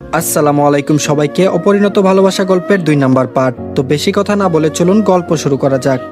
আসসালামু আলাইকুম সবাইকে অপরিণত ভালোবাসা গল্পের দুই নাম্বার পার্ট তো বেশি কথা না বলে চলুন গল্প শুরু করা যাক।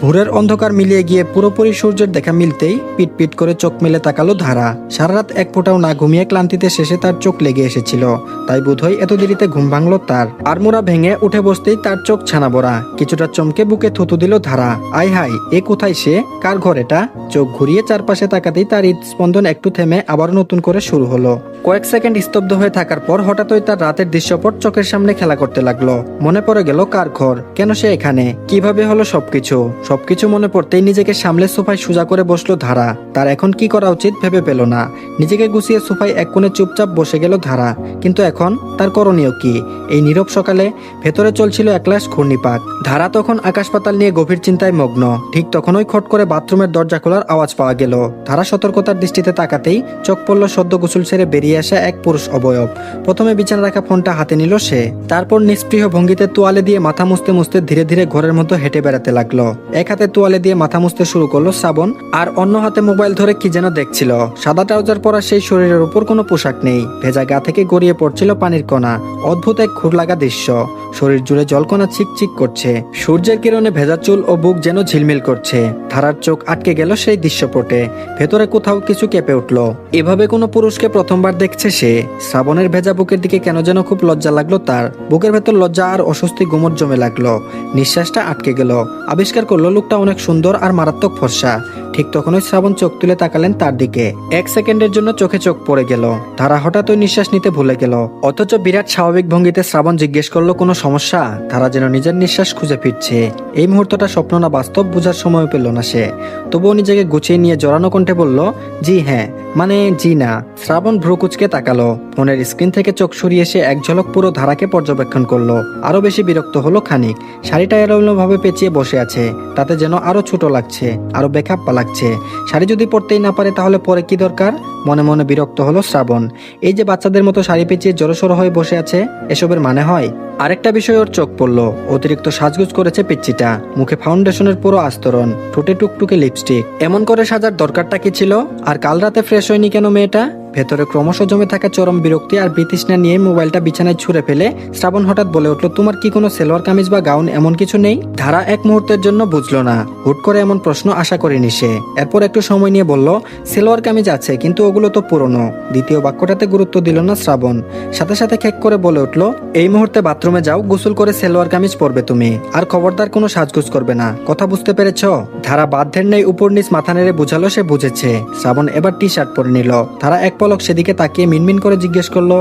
ভোরের অন্ধকার মিলিয়ে গিয়ে পুরোপুরি সূর্যের দেখা মিলতেই পিট পিট করে চোখ মেলে তাকালো ধারা। সারা রাত এক ফোঁটাও না ঘুমিয়ে ক্লান্তিতে শেষে তার চোখ লেগে এসেছিল। তাই বোধহয় এত দেরিতে ঘুম ভাঙলো তার। আরমোড়া ভেঙে উঠে বসতেই তার চোখ ছানা বড়া কিছুটা চমকে বুকে থুতু দিল ধারা। আই হাই এ কোথায় সে? কার ঘর এটা? চোখ ঘুরিয়ে চারপাশে তাকাতেই তার হৃদস্পন্দন একটু থেমে আবার নতুন করে শুরু হলো। কয়েক সেকেন্ড স্তব্ধ হয়ে থাকার পর হঠাৎই তার রাতের দৃশ্যপট চোখের সামনে খেলা করতে লাগল। মনে পড়ে গেল কার ঘর? কেন সে এখানে? কীভাবে হলো সবকিছু? সবকিছু মনে পড়তেই নিজেকে সামলে সোফায় সোজা করে বসল ধারা। তার এখন কি করা উচিত ভেবে পেল না। নিজেকে গুছিয়ে সোফায় এক কোণে চুপচাপ বসে গেল ধারা। কিন্তু এখন তার করণীয় কি? এই নীরব সকালে ভেতরে চলছিল এক লাশ ঘূর্ণিপাক ধারা তখন আকাশ পাতাল নিয়ে গভীর চিন্তায় মগ্ন। ঠিক তখনই খট করে বাথরুমের দরজা খোলার আওয়াজ পাওয়া গেল। ধারা সতর্কতার দৃষ্টিতে তাকাতেই চোখ পড়ল সদ্য গোসল ছেড়ে বেরিয়ে আসা এক পুরুষ অবয়ব। প্রথমে বিছানা রাখা ফোনটা হাতে নিল সে। তারপর নিষ্পৃহ ভঙ্গিতে তোয়ালে দিয়ে মাথা মুছতে মুছতে ধীরে ধীরে ঘরের মধ্যে হেঁটে বেড়াতে লাগল। এক হাতে তোয়ালে দিয়ে মাথা মুছতে শুরু করল শ্রাবণ আর অন্য হাতে মোবাইল ধরে কি যেন দেখছিল। সাদা ট্রাউজার পরা সেই শরীরের উপর কোনো পোশাক নেই। ভেজা গা থেকে গড়িয়ে পড়ছিল পানির কণা। অদ্ভুত এক ঘুর লাগা দৃশ্য। শরীর জুড়ে জলকণা চিকচিক করছে। সূর্যের কিরণে ভেজা চুল ও বুক যেন ঝিলমিল করছে। ধারার চোখ আটকে গেল সেই দৃশ্যপটে। ভেতরে কোথাও কিছু কেঁপে উঠল। এভাবে কোনো পুরুষকে প্রথমবার দেখছে সে। শ্রাবণের ভেজা বুকের দিকে কেন যেন খুব লজ্জা লাগল তার। বুকের ভেতর লজ্জা আর অস্বস্তি গুমট জমে লাগল। নিঃশ্বাসটা আটকে গেল। আবিষ্কার করল লোকটা অনেক সুন্দর আর মারাত্মক ফর্সা। ঠিক তখনই শ্রাবণ চোখ তুলে তাকালেন তার দিকে। এক সেকেন্ডের জন্য চোখে চোখ পড়ে গেল। তারা হঠাৎ ওই নিঃশ্বাস নিতে ভুলে গেল। অথচ বিরাট স্বাভাবিক ভঙ্গিতে শ্রাবণ জিজ্ঞেস করল, কোনো সমস্যা? তারা যেন নিজের নিঃশ্বাস খুঁজে ফিরছে। এই মুহূর্তটা স্বপ্ন না, বাস্তব বোঝার সময় পেল না সে। তবুও নিজেকে গুছিয়ে নিয়ে জড়ানো কণ্ঠে বলল, জি হ্যাঁ। মানে জি না। শ্রাবণ ভ্রুকুচকে তাকালো। ফোনের স্ক্রিন থেকে চোখ সরিয়ে এসে এক ঝলক পুরো ধারাকে পর্যবেক্ষণ করল। আরও বেশি বিরক্ত হলো খানিক। শাড়িটা এলোমেলোভাবে পেঁচিয়ে বসে আছে। তাতে যেন আরও ছোট লাগছে আরও বেখাপ্পা লাগছে। শাড়ি যদি পরতেই না পারে তাহলে পরে কি দরকার? মনে মনে বিরক্ত হলো শ্রাবণ। এই যে বাচ্চাদের মতো শাড়ি পেঁচিয়ে জড়সড় হয়ে বসে আছে, এসবের মানে হয়? আরেকটা বিষয় ওর চোখ পড়ল। অতিরিক্ত সাজগুজ করেছে পিচ্চিটা। মুখে ফাউন্ডেশনের পুরো আস্তরণ, ঠোঁটে টুকটুকে লিপস্টিক। এমন করে সাজার দরকারটা কি ছিল? আর কাল রাতে ফ্রেশ হয়নি কেন মেয়েটা? ভেতরে ক্রমশ জমে থাকা চরম বিরক্তি আর বিতৃষ্ণা নিয়ে মোবাইলটা বিছানায় ছুঁড়ে ফেলে শ্রাবণ হঠাৎ বলে উঠল, তোমার কি কোনো সেলোয়ার কামিজ বা গাউন এমন কিছু নেই? ধারা এক মুহূর্তের জন্য বুঝলো না। হুট করে এমন প্রশ্ন আশা করেনি সে। এরপর একটু সময় নিয়ে বলল, সেলোয়ার কামিজ আছে, কিন্তু ওগুলো তো পুরনো। দ্বিতীয় বাক্যটাতে গুরুত্ব দিল না শ্রাবণ। সাথে সাথে খেক করে বলে উঠল, এই মুহূর্তে বাথরুমে যাও, গোসল করে সেলোয়ার কামিজ পরবে তুমি। আর খবরদার কোনো সাজগুজ করবে না। কথা বুঝতে পেরেছ? ধারা বাধ্যের নেই, উপর নিচ মাথা নেড়ে বুঝালো, সে বুঝেছে। শ্রাবণ এবার টি শার্ট পরে নিল। ধারা এক পলক সেদিকে তাকিয়ে মিনমিন করে জিজ্ঞেস করল,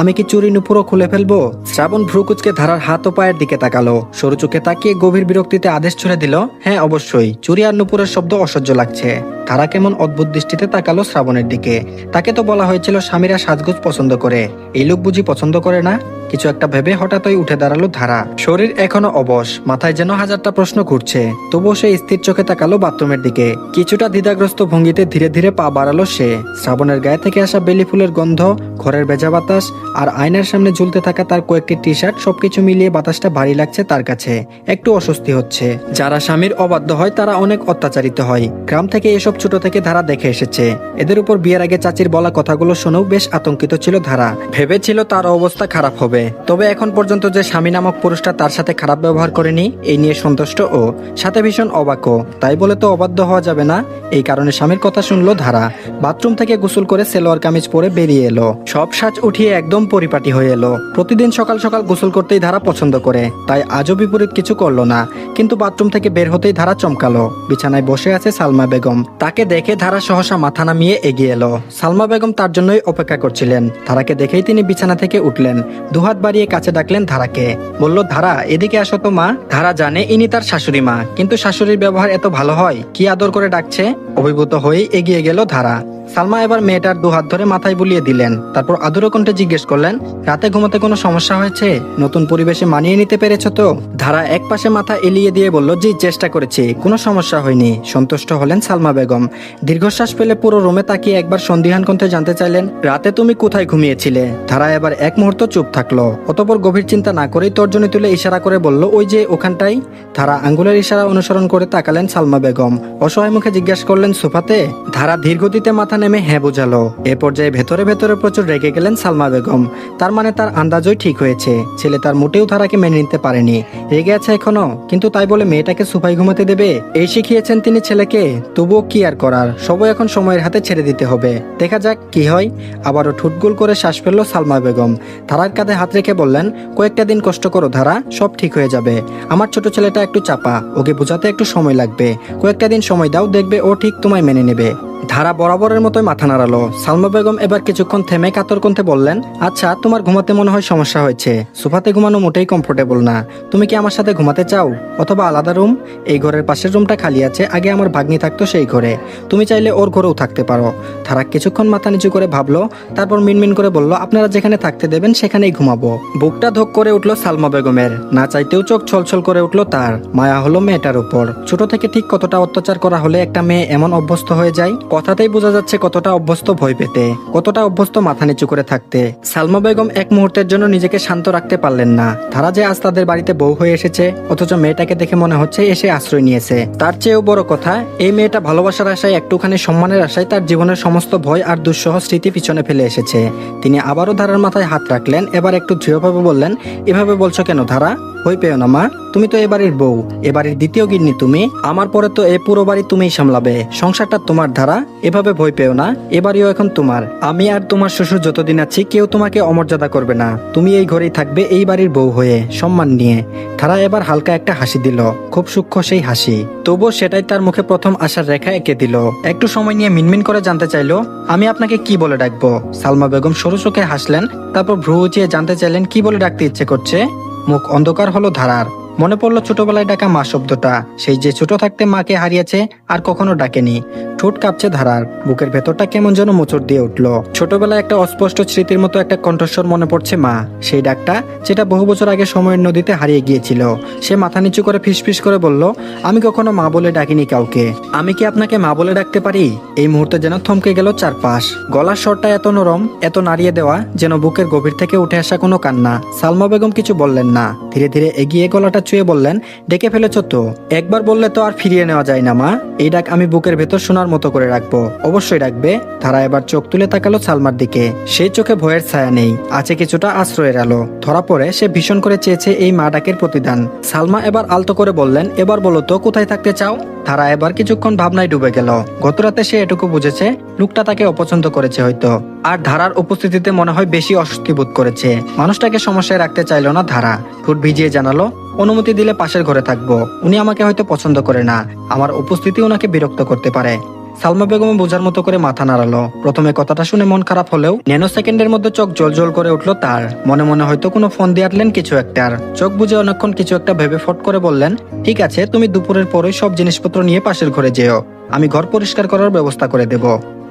আমি কি চুরি নুপুরও খুলে ফেলব? শ্রাবণ ভ্রুকুচকে ধারার হাত ও পায়ের দিকে তাকালো। সরু চোখে তাকিয়ে গভীর বিরক্তিতে আদেশ ছুড়ে দিল হ্যাঁ অবশ্যই, চুরি আর নুপুরের শব্দ অসহ্য লাগছে। তারা কেমন অদ্ভুত দৃষ্টিতে তাকালো শ্রাবণের দিকে। তাকে তো বলা হয়েছিল স্বামীরা সাজগোজ পছন্দ করে। এই লোক বুঝি পছন্দ করে না? কিছু একটা ভেবে হঠাৎই উঠে দাঁড়াল ধারা। শরীর এখনও অবশ, মাথায় যেন হাজারটা প্রশ্ন ঘুরছে। তবুও সে স্থির চোখে তাকালো বাথরুমের দিকে। কিছুটা দ্বিধাগ্রস্ত ভঙ্গিতে ধীরে ধীরে পা বাড়ালো সে। শ্রাবণের গায়ে থেকে আসা বেলি ফুলের গন্ধ, ঘরের ভেজা বাতাস আর আয়নার সামনে ঝুলতে থাকা তার কয়েকটি টি শার্ট সবকিছু মিলিয়ে বাতাসটা ভারী লাগছে তার কাছে। একটু অস্বস্তি হচ্ছে। যারা স্বামীর অবাধ্য হয়, তারা অনেক অত্যাচারিত হয়। গ্রাম থেকে এসব ছোট থেকে ধারা দেখে এসেছে। এদের উপর বিয়ের আগে চাচির বলা কথাগুলো শুনেও বেশ আতঙ্কিত ছিল ধারা। ভেবেছিল তার অবস্থা খারাপ হবে। তবে এখন পর্যন্ত যে স্বামী নামক পুরুষটা তার সাথে খারাপ ব্যবহার করেনি, এই নিয়ে সন্তুষ্ট ও সাথে ভীষণ অবাকও। তাই বলে তো অবাধ্য হওয়া যাবে না। এই কারণে স্বামীর কথা শুনলো ধারা। বাথরুম থেকে গোসল করে সেলোয়ার কামিজ পরে বেরিয়ে এলো। সব সাজ উঠিয়ে একদম পরিপাটি হয়ে এলো। প্রতিদিন সকাল সকাল গোসল করতেই ধারা পছন্দ করে। তাই আজও বিপরীত কিছু করল না। কিন্তু বাথরুম থেকে বের হতেই ধারা চমকালো। বিছানায় বসে আছে সালমা বেগম। তাকে দেখে ধারা সহসা মাথা নামিয়ে এগিয়ে এলো। সালমা বেগম তার জন্যই অপেক্ষা করছিলেন। ধারাকে দেখেই তিনি বিছানা থেকে উঠলেন। দুহাত বাড়িয়ে কাছে ডাকলেন ধারাকে। বলল, ধারা, এদিকে আসো তো মা। ধারা জানে ইনি তার শাশুড়ি মা, কিন্তু শাশুড়ির ব্যবহার এত ভালো হয়, কি আদর করে ডাকছে? অভিভূত হয়ে এগিয়ে গেল ধারা। সালমা এবার মেয়েটার দু হাত ধরে মাথায় বুলিয়ে দিলেন। তারপর আদুর কণ্ঠে জিজ্ঞেস করলেন, রাতে ঘুমাতে কোনো সমস্যা হয়েছে? নতুন পরিবেশে মানিয়ে নিতে পেরেছ তো? ধারা এক পাশে মাথা এলিয়ে দিয়ে বলল, জি, চেষ্টা করেছি, কোনো সমস্যা হয়নি। সন্তুষ্ট হলেন সালমা বেগম। দীর্ঘশ্বাস পেলে পুরো রুমে তাকিয়ে একবার সন্দিহান কণ্ঠে জানতে চাইলেন, রাতে তুমি কোথায় ঘুমিয়েছিলে? ধারা এবার এক মুহূর্ত চুপ থাকল। অতপর গভীর চিন্তা না করেই তর্জনী তুলে ইশারা করে বলল, ওই যে ওখানটাই? ধারা আঙ্গুলের ইশারা অনুসরণ করে তাকালেন সালমা বেগম। অসহায় মুখে জিজ্ঞাসা করলেন, সোফাতে? ধারা ধীরগতিতে মাথা নেমে হ্যাঁ বোঝালো। এ পর্যায়ে ভেতরে ভেতরে প্রচুর রেগে গেলেন সালমা বেগম। তার মানে তার আন্দাজই ঠিক হয়েছে। ছেলে তার মোটেও ধারাকে মেনে নিতে পারেনি। রেগে আছে এখনও, কিন্তু তাই বলে মেয়েটাকে সুফাই ঘুমাতে দেবে? এই শিখিয়েছেন তিনি ছেলেকে, তবুও কি আর করার? সবই এখন সময়ের হাতে ছেড়ে দিতে হবে। দেখা যাক কি হয়। আবারও ঠুটগুল করে শ্বাস ফেলল সালমা বেগম। ধারার কাঁধে হাত রেখে বললেন, কয়েকটা দিন কষ্ট করো ধারা, সব ঠিক হয়ে যাবে। আমার ছোট ছেলেটা একটু চাপা, ওকে বোঝাতে একটু সময় লাগবে। কয়েকটা দিন সময় দাও, দেখবে ও ঠিক তোমায় মেনে নেবে। ধারা বরাবরের মতোই মাথা নাড়ালো। সালমা বেগম এবার কিছুক্ষণ থেমে কাতর কণ্ঠে বললেন আচ্ছা তোমার ঘুমাতে মনে হয় সমস্যা হয়েছে। সোফাতে ঘুমানো মোটেই কমফোর্টেবল না। তুমি কি আমার সাথে ঘুমাতে চাও? অথবা আলাদা রুম? এই ঘরের পাশের রুমটা খালি আছে, আগে আমার ভাগ্নি থাকতো সেই ঘরে। তুমি চাইলে ওর ঘরেও থাকতে পারো। ধারা কিছুক্ষণ মাথা নিচু করে ভাবলো, তারপর মিনমিন করে বলল, আপনারা যেখানে থাকতে দেবেন, সেখানেই ঘুমাবো। বুকটা ধোক করে উঠল সালমা বেগমের। না চাইতেও চোখ ছলছল করে উঠল তার। মায়া হলো মেয়েটার উপর। ছোট থেকে ঠিক কতটা অত্যাচার করা হলে একটা মেয়ে এমন অভ্যস্ত হয়ে যায়? কথাতেই বোঝা যাচ্ছে কতটা অভ্যস্ত ভয় পেতে, কতটা অভ্যস্ত মাথা নিচু করে থাকতে। সালমা বেগম এক মুহূর্তের জন্য নিজেকে শান্ত রাখতে পারলেন না। তারা যে আজ তাদের বাড়িতে বউ হয়ে এসেছে, অথচ মেয়েটাকে দেখে মনে হচ্ছে এসে আশ্রয় নিয়েছে। তার চেয়েও বড় কথা, এই মেয়েটা ভালোবাসার আশায় একটুখানি সম্মানের আশায় তার জীবনের সমস্ত ভয় আর দুঃসহ স্মৃতি পিছনে ফেলে এসেছে। তিনি আবারও ধারার মাথায় হাত রাখলেন, এবার একটু দৃঢ়ভাবে বললেন, এভাবে বলছো কেন ধারা? ভয় পেও না, মা। তুমি তো এবারের বউ, এবারের দ্বিতীয় গিন্নি তুমি। আমার পরে তো এ পুরো বাড়ি তুমিই সামলাবে। সংসারটা তোমার ধারা, এভাবে ভয় পেও না। এবাড়িও এখন তোমার। আমি আর তোমার শ্বশুর যতদিন আছি, কেউ তোমাকে অমর্যাদা করবে না। তুমি এই ঘরেই থাকবে এই বাড়ির বউ হয়ে, সম্মান নিয়ে। ধারা এবার হালকা একটা হাসি দিল। খুব সূক্ষ্ম সেই হাসি। তবুও সেটাই তার মুখে প্রথম আশার রেখা এঁকে দিল। একটু সময় নিয়ে মিনমিন করে জানতে চাইলো, আমি আপনাকে কি বলে ডাকবো? সালমা বেগম সরু চোখে হাসলেন, তারপর ভ্রু উঁচিয়ে জানতে চাইলেন, কি বলে ডাকতে ইচ্ছে করছে? মুখ অন্ধকার হলো ধারার। মনে পড়ল ছোটবেলায় ডাকা মা শব্দটা। সেই যে ছোট থাকতে মাকে হারিয়েছে, আর কখনো ডাকেনি। ঠোঁট কাঁপছে ধারার। বুকের ভেতরটা কেমন যেন মোচড় দিয়ে উঠল। ছোটবেলায় একটা অস্পষ্ট স্মৃতির মতো একটা কণ্ঠস্বর মনে পড়ছে মা। সেই ডাকটা, যেটা বহু বছর আগে সময়ের নদীতে হারিয়ে গিয়েছিল। সে মাথা নিচু করে ফিসফিস করে বলল, আমি কখনো মা বলে ডাকিনি কাউকে। আমি কি আপনাকে মা বলে ডাকতে পারি? এই মুহূর্তে যেন থমকে গেল চারপাশ। গলার স্বরটা এত নরম, এত নাড়িয়ে দেওয়া, যেন বুকের গভীর থেকে উঠে আসা কোনো কান্না। সালমা বেগম কিছু বললেন না। ধীরে ধীরে এগিয়ে গলাটা চুয়ে বললেন, ডেকে ফেলেছ তো। একবার বললে তো আর ফিরিয়ে নেওয়া যায় না, মা। এই ডাক আমি বুকের ভেতর শোনার মতো করে রাখব। অবশ্যই রাখবে। তারা এবার চোখ তুলে তাকালো সালমার দিকে। সেই চোখে ভয়ের ছায়া নেই, আছে কিছুটা আশ্রয়ের আলো। ধরা পড়ে, সে ভীষণ করে চেয়েছে এই মা ডাকের প্রতিদান। সালমা এবার আলতো করে বললেন, এবার বলো তো, কোথায় থাকতে চাও? তারা এবার কিছুক্ষণ ভাবনায় ডুবে গেল। গতরাতে সে এটুকু বুঝেছে, লোকটা তাকে অপছন্দ করেছে হয়তো। আর ধারার উপস্থিতিতে মনে হয় বেশি অস্বস্তি বোধ করেছে। মানুষটাকে সমস্যায় রাখতে চাইলো না ধারা। ঠোঁট ভিজিয়ে জানালো অনুমতি দিলে পাশের ঘরে থাকব। উনি আমাকে হয়তো পছন্দ করে না। আমার উপস্থিতি ওনাকে বিরক্ত করতে পারে। সালমা বেগম বোঝার মতো করে মাথা নাড়ালো। প্রথমে কথাটা শুনে মন খারাপ হলেও ন্যানো সেকেন্ডের মধ্যে চোখ জল করে উঠল তার। মনে মনে হয়তো কোনো ফোন দিয়ে আটলেন কিছু একটার চোখ বুঝে অনেকক্ষণ কিছু একটা ভেবে ফট করে বললেন, ঠিক আছে, তুমি দুপুরের পরে সব জিনিসপত্র নিয়ে পাশের ঘরে যেও। আমি ঘর পরিষ্কার করার ব্যবস্থা করে দেব।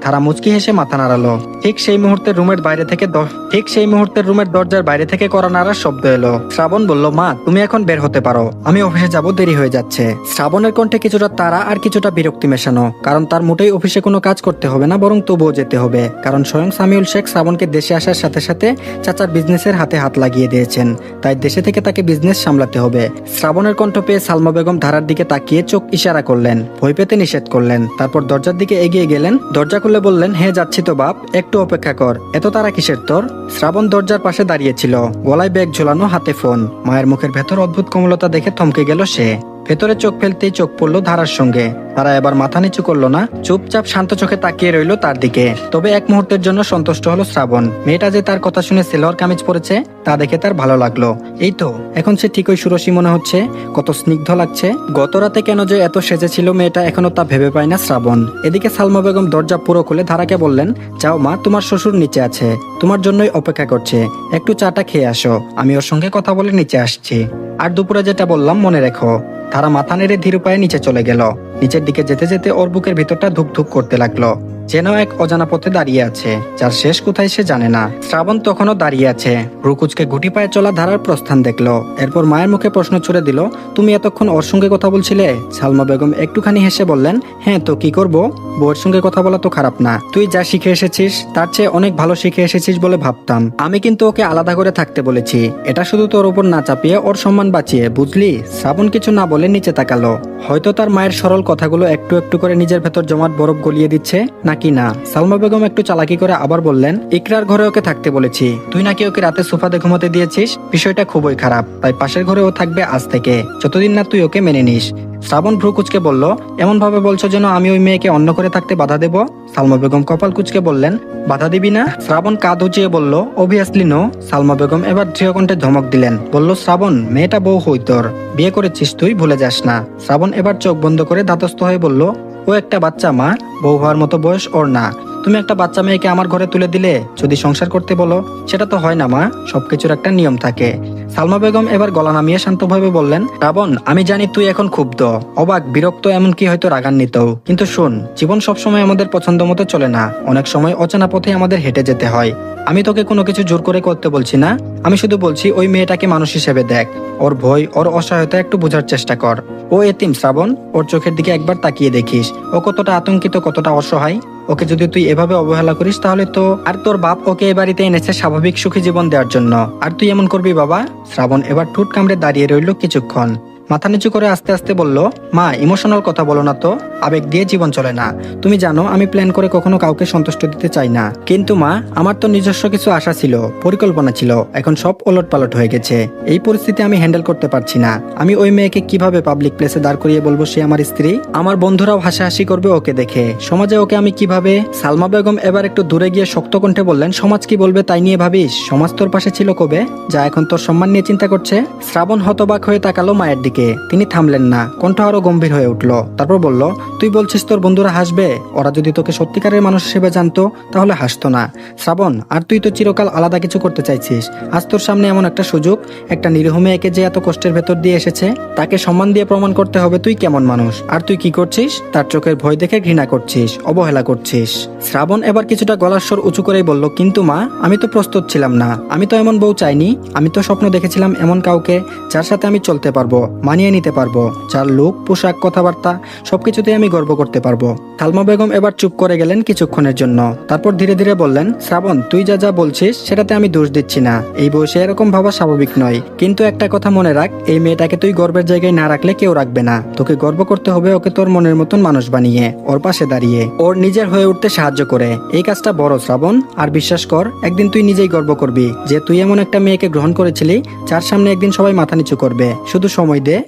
তারা মুচকি হেসে মাথা নাড়ালো। ঠিক সেই মুহূর্তে রুমের বাইরে থেকে ঠিক সেই মুহূর্তে রুমের দরজার বাইরে থেকে করা নাড়ার শব্দ এলো। শ্রাবণ বলল, মা, তুমি এখন বের হতে পারো। আমি অফিসে যাব, দেরি হয়ে যাচ্ছে। শ্রাবণের কণ্ঠে কিছুটা তারা আর কিছুটা বিরক্তি মেশানো, কারণ তার মোটেই অফিসে কোনো কাজ করতে হবে না, বরং তবুও যেতে হবে। কারণ স্বয়ং সামিউল শেখ শ্রাবণকে দেশে আসার সাথে সাথে চাচার বিজনেসের হাতে হাত লাগিয়ে দিয়েছেন। তাই দেশে থেকে তাকে বিজনেস সামলাতে হবে। শ্রাবণের কণ্ঠ পেয়ে সালমা বেগম ধারার দিকে তাকিয়ে চোখ ইশারা করলেন। ভয় পেতে নিষেধ করলেন। তারপর দরজার দিকে এগিয়ে গেলেন। দরজা খুলে বললেন, হে, যাচ্ছি তো বাপ, একটু অপেক্ষা কর। এত তারা কিসের তোর? শ্রাবণ দরজার পাশে দাঁড়িয়েছিল। গলায় ব্যাগ ঝোলানো হাতে ফোন। মায়ের মুখের ভেতর অদ্ভুত কোমলতা দেখে থমকে গেল সে। ভেতরে চোখ ফেলতেই চোখ পড়ল ধারার সঙ্গে। তারা এবার মাথা নিচু করল না, চুপচাপ শান্ত চোখে তাকিয়ে রইল তার দিকে। তবে এক মুহূর্তের জন্য সন্তুষ্ট হলো শ্রাবণ। মেয়েটা যে তার কথা শুনে সেলোয়ার কামিজ পরেছে, তা দেখে তার ভালো লাগল। এই তো, এখন সে ঠিকই সুরসী মনে হচ্ছে, কত স্নিগ্ধ লাগছে। গত রাতে কেন যে এত সেজেছিল মেয়েটা এখনও তা ভেবে পায় না শ্রাবণ। এদিকে সালমা বেগম দরজা পুরো খুলে ধারাকে বললেন, যাও মা, তোমার শ্বশুর নিচে আছে। তোমার জন্যই অপেক্ষা করছে। একটু চাটা খেয়ে আসো। আমি ওর সঙ্গে কথা বলে নিচে আসছি। আর দুপুরে যেটা বললাম মনে রেখো। তারা মাথা নেড়ে ধীর পায়ে নিচে চলে গেল। নিচের দিকে যেতে যেতে ওর বুকের ভিতরটা ধুক ধুক করতে লাগল। যেন এক অজানা পথে দাঁড়িয়ে আছে, যার শেষ কোথায় সে জানে না। শ্রাবণ তখনও দাঁড়িয়ে আছে। রুকুচকে গুটি পায়ে চলা ধারার প্রস্থান দেখল। এরপর মায়ের মুখে প্রশ্ন ছুড়ে দিল, তুমি এতক্ষণ ওর সঙ্গে কথা বলছিলে? সালমা বেগম একটুখানি হেসে বললেন হ্যাঁ তো, কি করব? বউয়ের সঙ্গে কথা বলা তো খারাপ না। তুই যা শিখে এসেছিস, তার চেয়ে অনেক ভালো শিখে এসেছিস বলে ভাবতাম। আমি কিন্তু ওকে আলাদা করে থাকতে বলেছি। এটা শুধু তোর উপর না চাপিয়ে ওর সম্মান বাঁচিয়ে, বুঝলি? শ্রাবণ কিছু না বলে নিচে তাকালো। হয়তো তার মায়ের সরল কথাগুলো একটু একটু করে নিজের ভেতর জমাট বরফ গলিয়ে দিচ্ছে, নাকি চালাকি না? সালমা বেগম একটু চালাকি করে আবার বললেন, ইকরার ঘরে ওকে থাকতে বলেছি। তুই নাকি ওকে রাতে সোফাতে ঘুমাতে দিয়েছিস? বিষয়টা খুবই খারাপ। তাই পাশের ঘরে ও থাকবে আজ থেকে। যতদিন না তুই ওকে মেনে নিস। শ্রাবণ ভ্রু কুচকে বলল এমন ভাবে বলছো যেন আমি ওই মেয়েকে অন্য করে থাকতে বাধা দেব? সালমা বেগম কপাল কুচকে বললেন, বাধা দিবি না? শ্রাবণ কাঁধ উঁচিয়ে বলল অবভিয়াসলি নো সালমা বেগম এবার দৃঢ় কণ্ঠে ধমক দিলেন, বলল, শ্রাবণ, মেয়েটা বউ হই তোর বিয়ে করেছিস তুই, ভুলে যাস না। শ্রাবণ এবার চোখ বন্ধ করে ধাতস্থ হয়ে বলল ও একটা বাচ্চা, মা। বউ হওয়ার মতো বয়স ওর না। তুমি একটা বাচ্চা মেয়েকে আমার ঘরে তুলে দিলে, যদি সংসার করতে বলো, সেটা তো হয় না, মা। সবকিছুর একটা নিয়ম থাকে। সালমা বেগম এবার গলা নামিয়ে শান্তভাবে বললেন, রাবণ, আমি জানি তুই এখন ক্ষুব্ধ। অবাক, বিরক্ত, এমনকি হয়তো রাগান্বিত। কিন্তু শোন, জীবন সবসময় আমাদের পছন্দ মতো চলে না। অনেক সময় অচেনা পথে আমাদের হেঁটে যেতে হয়। আমি তোকে কোনো কিছু জোর করে করতে বলছি না। আমি শুধু বলছি ওই মেয়েটাকে মানুষ হিসেবে দেখ। ওর ভয়, ওর অসহায়তা একটু বোঝার চেষ্টা কর। ও এতিম, শ্রাবণ। ওর চোখের দিকে একবার তাকিয়ে দেখিস। ও কতটা আতঙ্কিত, কতটা অসহায়। ওকে যদি তুই এভাবে অবহেলা করিস তাহলে তো আর তোর বাপ ওকে এ বাড়িতে এনেছে স্বাভাবিক সুখী জীবন দেওয়ার জন্য। আর তুই এমন করবি বাবা? শ্রাবণ এবার ঠোঁট কামড়ে দাঁড়িয়ে রইল কিছুক্ষণ। মাথা নিচু করে আস্তে আস্তে বলল, মা ইমোশনাল কথা বলো না তো। আবেগ দিয়ে জীবন চলে না। তুমি জানো, আমি প্ল্যান করে কখনো কাউকে সন্তুষ্ট দিতে চাই না। কিন্তু মা, আমার তো নিজস্ব কিছু আশা ছিল, পরিকল্পনা ছিল। এখন সব ওলট পালট হয়ে গেছে। এই পরিস্থিতি আমি হ্যান্ডেল করতে পারছি না। আমি ওই মেয়েকে কীভাবে পাবলিক প্লেসে দাঁড় করিয়ে বলব সে আমার স্ত্রী? আমার বন্ধুরাও হাসাহাসি করবে ওকে দেখে। সমাজে ওকে আমি কীভাবে সালমা বেগম এবার একটু দূরে গিয়ে শক্ত কণ্ঠে বললেন, সমাজ কি বলবে তাই নিয়ে ভাবিস? সমাজ তোর পাশে ছিল কবে? যা এখন তোর সম্মান নিয়ে চিন্তা করছে? শ্রাবণ হতবাক হয়ে তাকালো মায়ের দিকে। তিনি থামলেন না। কণ্ঠ আরও গম্ভীর হয়ে উঠল। তারপর বলল, তুই বলছিস তোর বন্ধুরা হাসবে? ওরা যদি তোকে সত্যিকারের মানুষ হিসেবে জানতো, তাহলে হাসতো না। শ্রাবণ, আর তুই তো চিরকাল আলাদা কিছু করতে চাইছিস। আজ তোর সামনে এমন একটা সুযোগ, একটা নিরীহ মেয়েকে যে এত কষ্টের ভেতর দিয়ে এসেছে, তাকে সম্মান দিয়ে প্রমাণ করতে হবে তুই কেমন মানুষ। আর তুই কি করছিস? তার চোখের ভয় দেখে ঘৃণা করছিস, অবহেলা করছিস। শ্রাবণ এবার কিছুটা গলার স্বর উঁচু করেই বলল, কিন্তু মা, আমি তো প্রস্তুত ছিলাম না। আমি তো এমন বউ চাইনি। আমি তো স্বপ্ন দেখেছিলাম এমন কাউকে যার সাথে আমি চলতে পারব। মানিয়ে নিতে পারব। যার লুক, পোশাক, কথাবার্তা, সবকিছুতে আমি গর্ব করতে পারব। সালমা বেগম এবার চুপ করে গেলেন কিছুক্ষণের জন্য। তারপর ধীরে ধীরে বললেন, শ্রাবণ, তুই যা যা বলছিস, সেটাতে আমি দোষ দিচ্ছি না। এই বয়সে এরকম ভাবা স্বাভাবিক নয়। কিন্তু একটা কথা মনে রাখ, এই মেয়েটাকে তুই গর্বের জায়গায় না রাখলে কেউ রাখবে না। তোকে গর্ব করতে হবে ওকে তোর মনের মতন মানুষ বানিয়ে, ওর পাশে দাঁড়িয়ে। ওর নিজের হয়ে উঠতে সাহায্য করে। এই কাজটা বড় শ্রাবণ। আর বিশ্বাস কর, একদিন তুই নিজেই গর্ব করবি। যে তুই এমন একটা মেয়েকে গ্রহণ করেছিলি, যার সামনে একদিন সবাই মাথা নিচু করবে। শুধু সময় দে